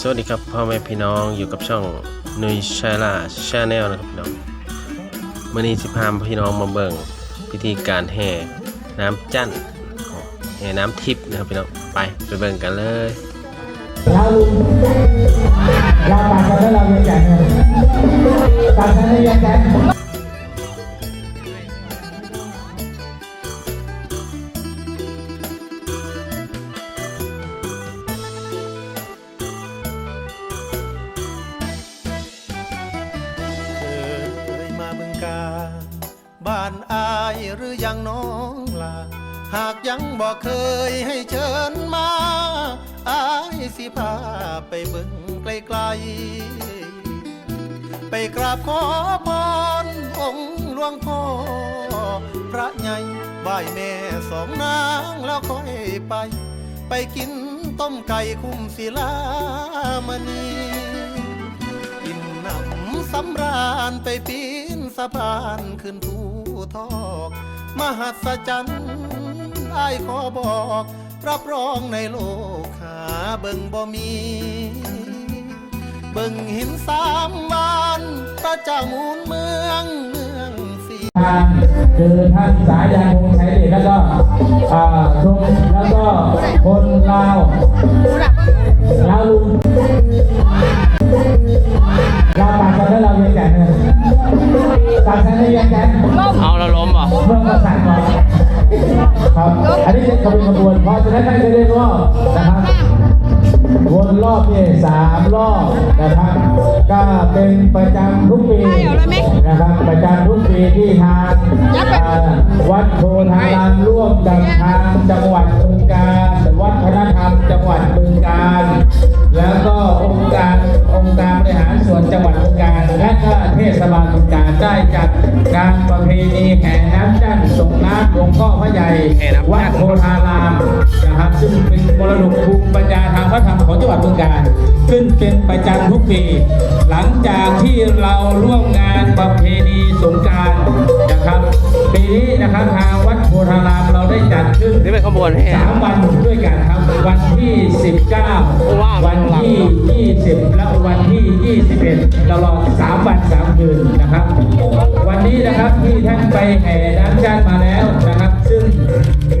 สวัสดีครับพ่อแม่พี่น้องอยู่กับช่องนุยชาลาชาแนลนะครับพี่น้องมื่อนี้สิพามพี่น้องมาเบิ่งพิธีการแห่น้ำจันทร์แห่น้ำทิพย์นะครับพี่น้องไปไปเบิ่งกันเลยเราเราปากกันแล้วเราเรียนแจกเงินปากกันแล้วเรียนแจก อยังน้องลา หากยังบอกเคยให้เชิญมาอายสิพาไปบึงไกลๆ ไปกราบขอพรองค์หลวงพ่อ พระใหญ่ไหว้แม่สองนางแล้วค่อยไป ไปกินต้มไก่คุ้มศิลามณีกินหนำสำราญไปปีนสะพานขึ้นภูทอก มหัศจรรย์ไอ้ขอบอก รับรองในโลกหาเบิ่งบ่มี เบิ่งหินสามวานพระเจ้ามูลเมืองเมืองสีทางคือท่านสายันวงศ์ชัยเดชแล้วก็ชมแล้วก็คนลาวลาวลุงเราปากกันแล้วเราเรียนแจกเงินปากกันแล้วเรียนแจก ครับ อันนี้เป็นขบวนขบวนเพราะฉะนั้นท่านจะได้รอบนะครับวนรอบนี่สามรอบนะครับ ก็เป็นประจำทุกปีนะครับประจำทุกปีที่ทางอ่าวัดโพธารามร่วมกับทางจังหวัดบึงกาฬวัฒน จังหวัดบึงกาฬขึ้นเป็นประจำทุกปีหลังจากที่เราร่วมงานประเพณีสงกรารนะครับปีนี้นะครับทางวัดโพธารามเราได้จัดขึ้นนี่เป็นขบวนแห่สามวันด้วยกันครับ วันที่ 19 วันที่ 20 และวันที่ 21 ตลอด 3 วัน 3 คืนนะครับ วันนี้นะครับที่ท่านไปแห่น้ำจันทร์มาแล้วนะครับซึ่ง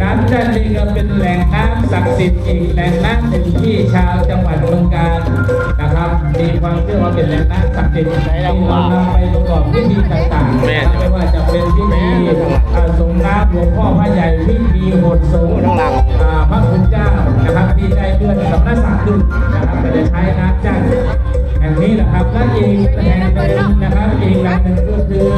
น้ำจันทร์ก็เป็นแหล่งน้ำศักดิ์สิทธิ์อีกแหล่งน้ำหนึ่งที่ชาวจังหวัดเมืองกาญนะครับ มีความเชื่อว่าเป็นแหล่งน้ำศักดิ์สิทธิ์ที่เรานำไปประกอบพิธีต่างๆไม่ว่าจะเป็นพิธีอาส่งน้ำหลวงพ่อพระใหญ่พิธีโหดสงฆ์ข้างหลังพระคุณเจ้านะครับที่ได้เลื่อนสำนักศักดิ์ขึ้นนะครับจะใช้น้ำจันทร์แห่งนี้นะครับและอีกแห่งหนึ่งนะครับอีกแห่งหนึ่งก็คือ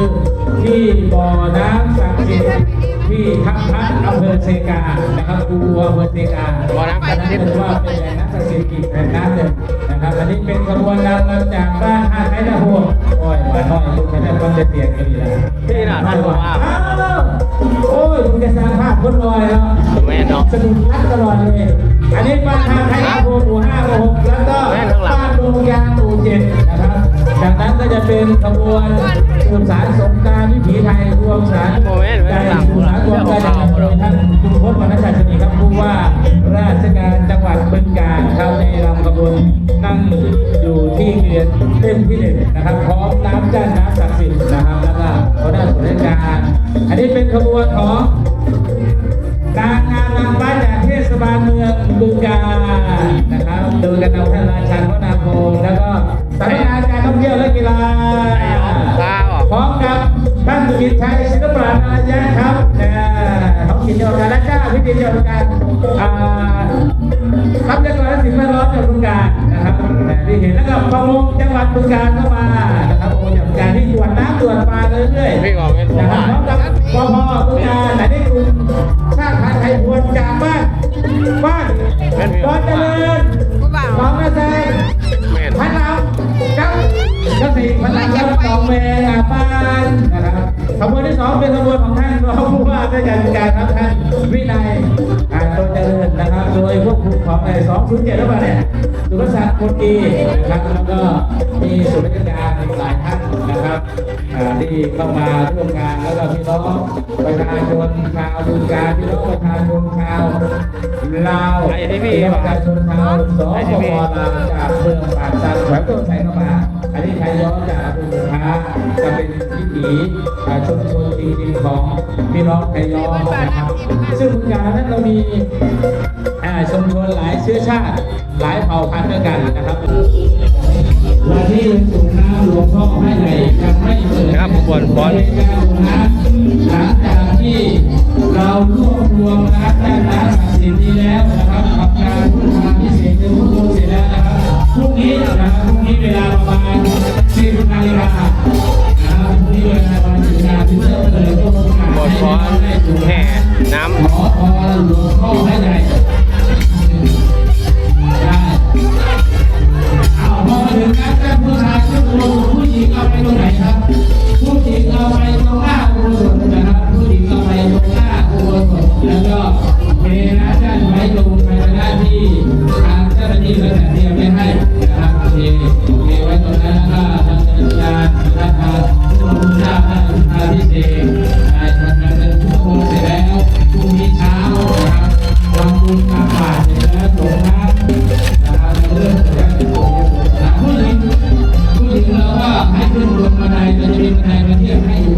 ที่บ่อน้ำศักดิ์สิทธิ์ที่ทับพระอำเภอเซกานะครับกูอำเภอเซกาบ่อน้ำศักดิ์สิทธิ์ถือว่าเป็นแหล่งน้ำศักดิ์สิทธิ์อีกแหล่งน้ำหนึ่งนะครับอันนี้เป็นขบวนนำมาจากบ้านท่าไคนาโฮโอ้ยมาหน่อยคุณแค่ฟังจะเสียงกันดีแล้วที่น่ะท่านบอกว่าโอ้ยคุณจะสร้างภาพคนลอยแล้วแม่นเนาะสนุกนักตลอดเลยอันนี้บ้านทางไทยโพหมู่ห้าหมู่หกแล้วก็บ้านดงยางหมู่เจ็ด บาลเมืองบึงกาฬนะครับโดยการนำท่านราชันวนาโพแล้วก็สำนักงานการท่องเที่ยวและกีฬาพร้อมกับท่านกิตชัยศิลปะนารยะครับนะท้องถิ่นจังหวัดกาญจนบุรีพิธีจังหวัดการอ่าทรัพยากรและสิ่งแวดล้อมจังหวัดบึงกาฬนะครับที่เห็นแล้วก็ประมงจังหวัดบึงกาฬเข้ามานะครับประมงจังหวัดกาฬที่ตรวจน้ำตรวจปลาเรื่อยๆพี่บอกเป็นผมนะครับ คุมของไอ้สองศูนย์เจ็ดแล้วมาเนี่ยสุรศักดิ์คนดีนะครับแล้วก็มีส่วนราชการหลายท่านนะครับอ่าที่เข้ามาร่วมงานแล้วก็พี่น้องประชาชนชาวบึงการพี่น้องประชาชนชาวลาวพี่น้องประชาชนชาวสปปลาวจากเมืองปากซันแขวงต้นไทรเข้ามา อันนี้ใครย้อนจากอำเภอค้าจะเป็นวิถีอ่าชุมชนจริงๆของพี่น้องไทยย้อนนะครับ ซึ่งบึงการนั้นเรามีอ่าชุมชนหลายเชื้อชาติ หลายเผ่าพันธุ์ด้วยกันนะครับวันที่สูงน้ำหลวงพ่อให้ใหญ่ยังไม่เปิดนะครับบนบอลในการสูงน้ำหลังจากที่เรารวบรวมน้ำได้น้ำศักดิ์สิทธิ์นี้แล้วนะครับทำการพุทธาพิเศษใน ผู้หญิงเราก็ให้ขึ้นบนบันไดจะมีบันไดมาเทียบให้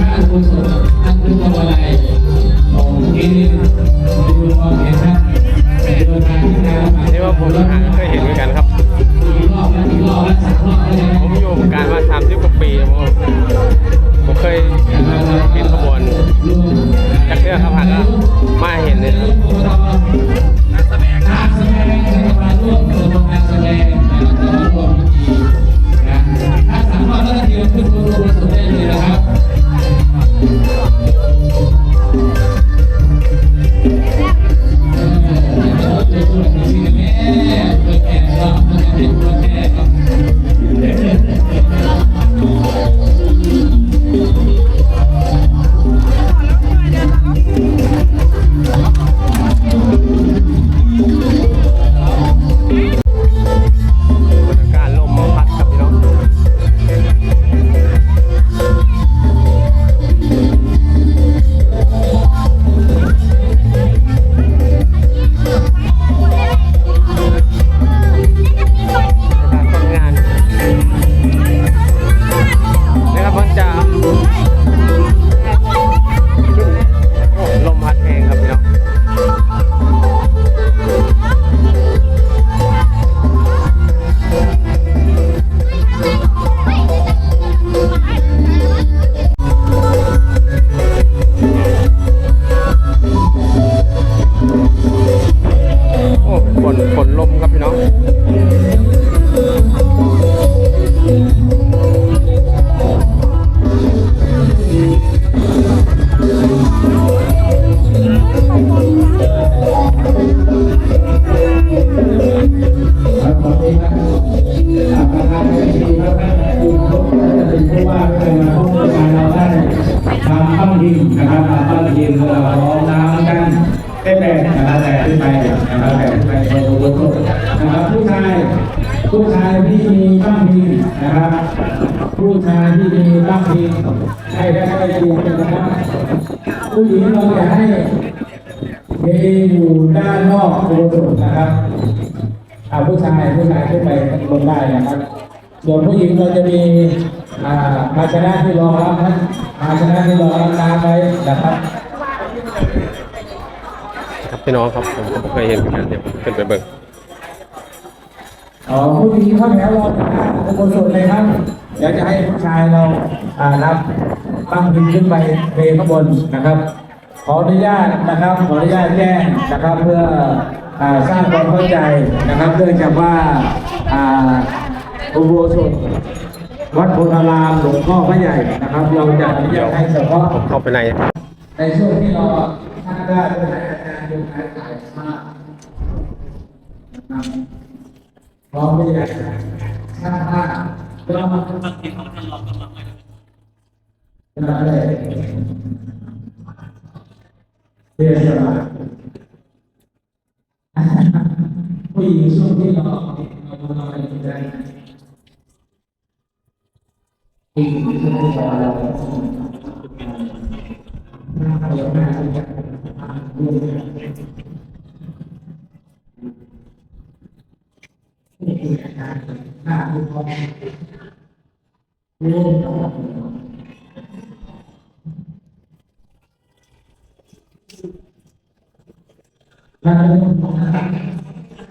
ผู้ชายผู้ชายที่มีบ้างพิงนะครับ ผู้ชายที่มีบ้างพิงให้ได้ใกล้เคียนนะครับผู้หญิงเราจะให้เทอยู่ด้านนอกโบสถ์นะครับ อ่าผู้ชายผู้ชายขึ้นไปบนได้นะครับ ส่วนผู้หญิงเราจะมีอ่าภาชนะที่รองรับนะภาชนะที่รองรับน้ำไว้นะครับครับพี่น้องครับผมก็เคยเห็นเหมือนกันเดี๋ยวผมขึ้นไปเบิ่งอ๋อผู้หญิงเข้าแถวรอเป็นคนสุดเลยครับเดี๋ยวจะให้ผู้ชายเราอ่ารับตั้งพิมพ์ขึ้นไปเทข้างบนนะครับ ขออนุญาตนะครับ ขออนุญาตแจ้งนะครับเพื่ออ่า สร้างความเข้าใจนะครับเนื่องจากว่าอ่าอุโบสถวัดโพธารามหลวงพ่อพระใหญ่นะครับ เราจะอนุญาตให้เฉพาะผมเข้าไปในในช่วงที่รอท่านได้บริหารจัดการโดยการถ่ายภาพนะครับพร้อมที่จะสร้างภาพเพื่อมาตั้งทีของท่านรองกำลังเลยเรียนสมา ผู้หญิงช่วงที่รอเราเราไปได้บรรยากาศบร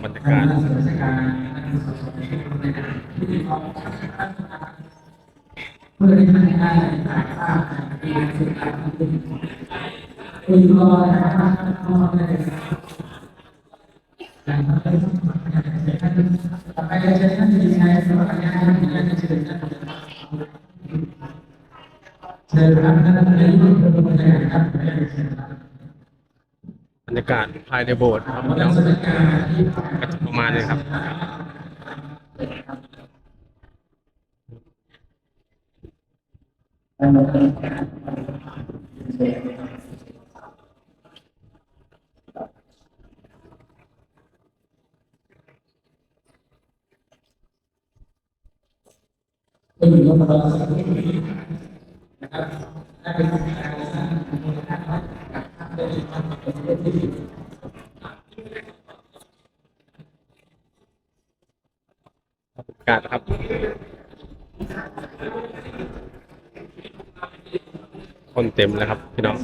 menekan Saya berangkat dari รรยากาศภายในโบสถ์ครับแล้วก็จะประมาณนี้ครับบรรยากาศครับ คนเต็มแล้วครับ พี่น้อง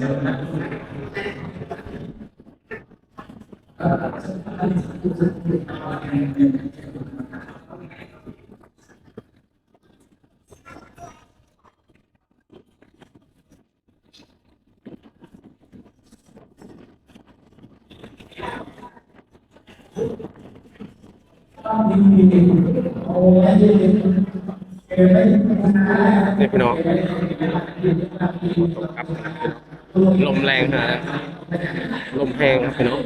เนี่พี่น้องครับลมแรงฮะลมแห้งครับพี่น้อง